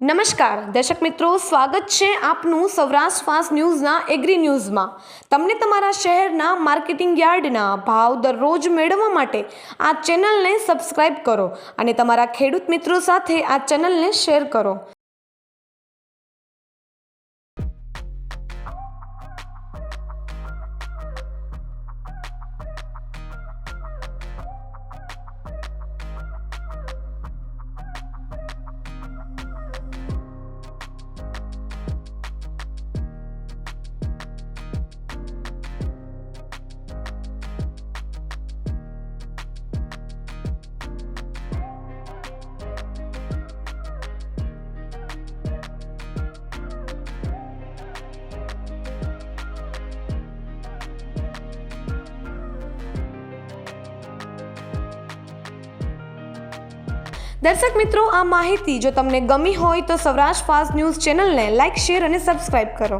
નમસ્કાર, દર્શક મિત્રો, સ્વાગત છે આપનું સૌરાષ્ટ્ર ફાસ્ટ ન્યૂઝના એગ્રી ન્યૂઝમાં. તમને તમારા શહેરના માર્કેટિંગ યાર્ડના ભાવ દરરોજ મેળવવા માટે આ ચેનલને સબસ્ક્રાઇબ કરો અને તમારા ખેડૂત મિત્રો સાથે આ ચેનલને શેર કરો. દર્શક મિત્રો, આ માહિતી જો તમને ગમી હોય તો સૌરાષ્ટ્ર ફાસ્ટ ન્યૂઝ ચેનલને લાઇક શેર અને સબસ્ક્રાઇબ કરો.